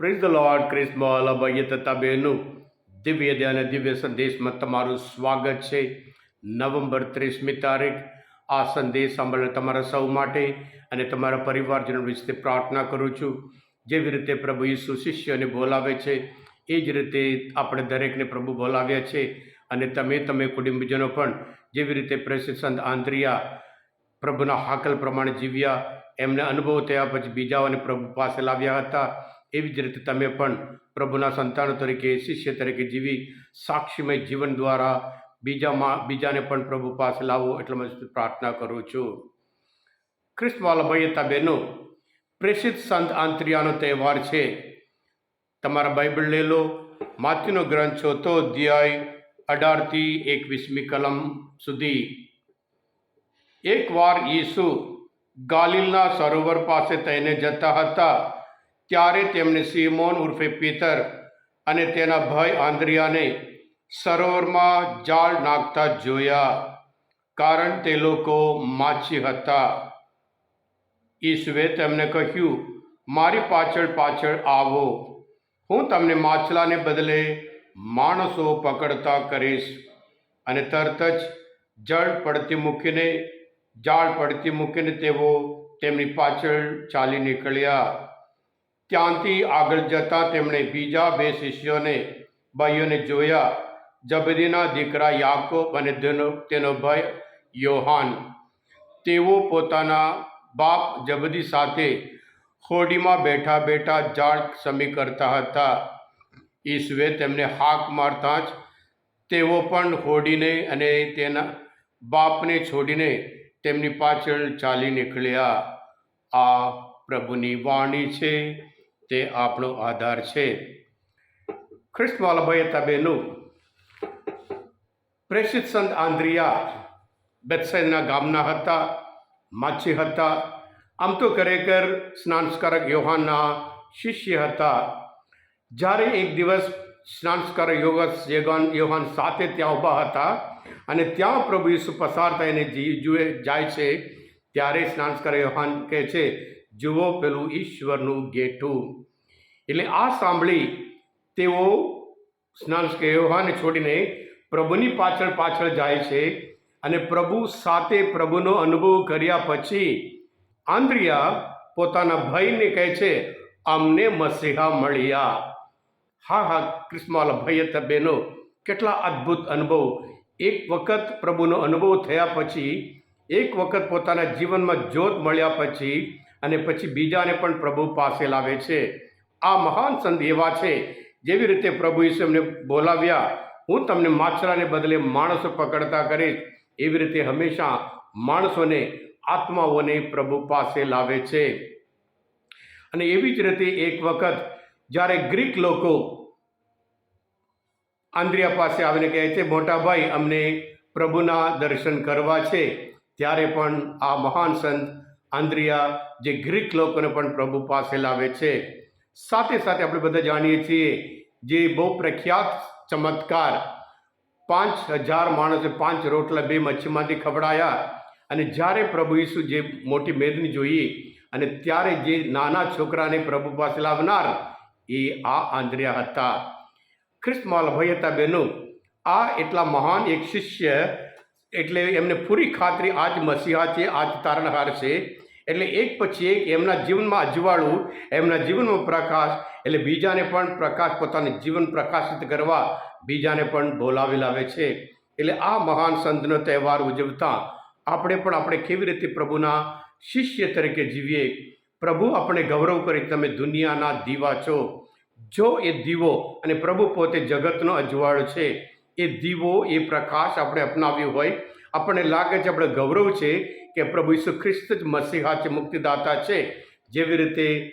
Praise the lord ક્રિસ્મોલ અભય તથા બહેનું દિવ્ય અને દિવ્ય સંદેશમાં તમારું સ્વાગત છે નવેમ્બર ત્રીસમી તારીખ. આ સંદેશ સાંભળે તમારા સૌ માટે અને તમારા પરિવારજનો વિશે પ્રાર્થના કરું છું. જેવી રીતે પ્રભુ ઈસુ શિષ્યને બોલાવે છે, એ જ રીતે આપણે દરેકને પ્રભુ બોલાવ્યા છે અને તમે તમે કુટુંબીજનો પણ જેવી રીતે પ્રેસિડ સંત આંદ્રિયા પ્રભુના હાકલ પ્રમાણે જીવ્યા, એમને અનુભવ થયા પછી બીજાઓને પ્રભુ પાસે લાવ્યા હતા. એવી જ રીતે તમે પણ પ્રભુના સંતાનો તરીકે, શિષ્ય તરીકે જીવી સાક્ષીમય જીવન દ્વારા બીજામાં બીજાને પણ પ્રભુ પાસે લાવો એટલે હું પ્રાર્થના કરું છું. ખ્રિસ્તવાલા ભાઈ હતા બહેનો પ્રેષિત સંત આંતરિયાનો તહેવાર છે. તમારા બાઇબલ લઈ લો. માથીનો ગ્રંથ ચોથો અધ્યાય અઢારથી એકવીસમી કલમ સુધી. એકવાર ઈસુ ગાલિલના સરોવર પાસે થઈને જતા હતા. ત્યારે તેમણે સિમોન ઉર્ફે પીતર અને તેના ભાઈ આંદ્રિયાને સરોવરમાં જાળ નાખતા જોયા, કારણ તે લોકો માછી હતા. ઈસુએ તેમને કહ્યું, મારી પાછળ પાછળ આવો. હું તમને માછલાને બદલે માણસો પકડતા કરીશ. અને તરત જ જળ પડતી મૂકીને, જાળ પડતી મૂકીને તેઓ તેમની પાછળ ચાલી નીકળ્યા. ત્યાંથી આગળ જતાં તેમણે બીજા બે શિષ્યોને, ભાઈઓને જોયા. જબરીના દીકરા યાકોબ અને તેનો તેનો ભાઈ યોહાન. તેઓ પોતાના બાપ જબદી સાથે હોડીમાં બેઠા બેઠા જાળ સમી કરતા હતા. ઈસુએ તેમને હાક મારતા જ તેઓ પણ હોડીને અને તેના બાપને છોડીને તેમની પાછળ ચાલી નીકળ્યા. આ પ્રભુની વાણી છે. તે આપણો આધાર છે. ખ્રિસ્તવાલા ભાઈ તબેનું પ્રેષિત સંત આંદ્રિયા બેત્સેના ગામના હતા, માછી હતા. આમ તો ખરેખર સ્નાનસ્કારક યોહાનના શિષ્ય હતા. જ્યારે એક દિવસ સ્નાનસ્કારક યોગસ યોગાન યોહાન સાથે ત્યાં ઊભા હતા અને ત્યાં પ્રભુ ઈસુ પસાર થઈને જી- જુએ જાય છે, ત્યારે સ્નાનસ્કારક યોહાન કહે છે જુઓ પેલું ઈશ્વરનું ગેઠું એટલે આ સાંભળી તેઓ સ્નાન યોહાને છોડીને પ્રભુની પાછળ પાછળ જાય છે અને પ્રભુ સાથે પ્રભુનો અનુભવ કર્યા પછી આંદ્રિયા પોતાના ભાઈને કહે છે, અમને મસીહા મળ્યા. હા હા ક્રિસ્માલ હતા બહેનો કેટલા અદ્ભુત અનુભવ. એક વખત પ્રભુનો અનુભવ થયા પછી, એક વખત પોતાના જીવનમાં જ્યોત મળ્યા પછી અને પછી બીજાને પણ પ્રભુ પાસે લાવે છે. આ મહાન સંત એવા છે, જેવી રીતે પ્રભુ ઈશ્વરને બોલાવ્યા, હું તમને માછરાને બદલે માણસો પકડતા કરીશ, એવી રીતે હંમેશા માણસોને, આત્માઓને પ્રભુ પાસે લાવે છે. અને એવી જ રીતે એક વખત જ્યારે ગ્રીક લોકો આંદ્રિયા પાસે આવીને કહે છે, મોટા ભાઈ, અમને પ્રભુના દર્શન કરવા છે. ત્યારે પણ આ મહાન સંત આંદ્રિયા, જે ગ્રીક લોકોને પણ પ્રભુ પાસે લાવે છે. સાથે સાથે આપણે બધા જાણીએ છીએ જે બહુ પ્રખ્યાત ચમત્કાર, પાંચ હજાર માણસે પાંચ રોટલા બે મચ્છીમાંથી ખવડાયા અને જ્યારે પ્રભુ ઈસુ જે મોટી મેદની જોઈએ અને ત્યારે જે નાના છોકરાને પ્રભુ પાસે લાવનાર, એ આ આંદ્રિયા હતા. ખ્રિસ્તમાલ ભાઈ હતા બહેનો, આ એટલા મહાન એક શિષ્ય, એટલે એમને પૂરી ખાતરી આજ મસીહા છે, આજ તારણહાર છે. એટલે એક પછી એક એમના જીવનમાં અજવાળું, એમના જીવનમાં પ્રકાશ, એટલે બીજાને પણ પ્રકાશ, પોતાનું જીવન પ્રકાશિત કરવા બીજાને પણ બોલાવી લાવે છે. એટલે આ મહાન સંતનો તહેવાર ઉજવતા આપણે પણ આપણે કેવી રીતે પ્રભુના શિષ્ય તરીકે જીવીએ? પ્રભુ આપણે ગૌરવ કરી તમે દુનિયાના દીવા છો. જો એ દીવો અને પ્રભુ પોતે જગતનો અજવાળ છે, એ દીવો, એ પ્રકાશ આપણે અપનાવ્યો હોય આપણને લાગે છે, આપણે ગૌરવ છે કે પ્રભુ ઈસુ ખ્રિસ્ત જ મસીહા છે, મુક્તિદાતા છે. જેવી રીતે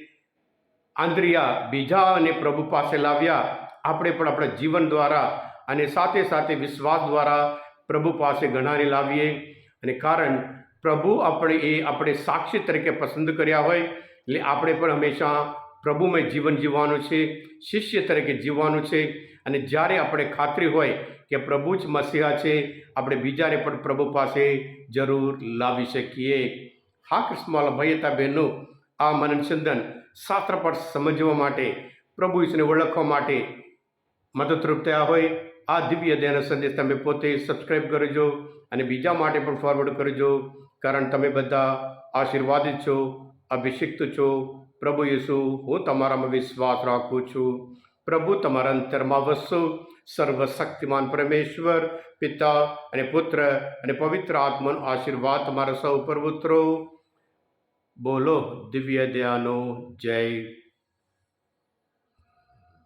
આંદ્રિયા, બીજા અને પ્રભુ પાસે લાવ્યા. આપણે પણ આપણા જીવન દ્વારા અને સાથે સાથે વિશ્વાસ દ્વારા પ્રભુ પાસે ઘણાને લાવીએ. અને કારણ પ્રભુ આપણે એ આપણે સાક્ષી તરીકે પસંદ કર્યા હોય, એટલે આપણે પણ હંમેશા પ્રભુમય જીવન જીવવાનું છે, શિષ્ય તરીકે જીવવાનું છે. અને જ્યારે આપણે ખાતરી હોય કે પ્રભુ જ મસીહા છે, આપણે બીજાને પણ પ્રભુ પાસે જરૂર લાવી શકીએ. હા કૃષ્ણવાલા ભાઈ હતા બહેનો, આ મનનચંદન શાસ્ત્ર પર સમજવા માટે, પ્રભુ ઈશ્વરને ઓળખવા માટે મદદરૂપ થયા હોય. આ દિવ્ય દયાનો સંદેશ તમે પોતે સબસ્ક્રાઈબ કરજો અને બીજા માટે પણ ફોરવર્ડ કરજો. કારણ તમે બધા આશીર્વાદિત છો, અભિષિક્ત છો પ્રભુ યસુ, હું તમારામાં વિશ્વાસ રાખું છું. પ્રભુ, તમારા અંતરમાં વસો. સર્વશક્તિમાન પરમેશ્વર, પિતા અને પુત્ર અને પવિત્ર આત્માનો આશીર્વાદ તમારા સૌ પર ઉતરો. બોલો, દિવ્ય દયાનો જય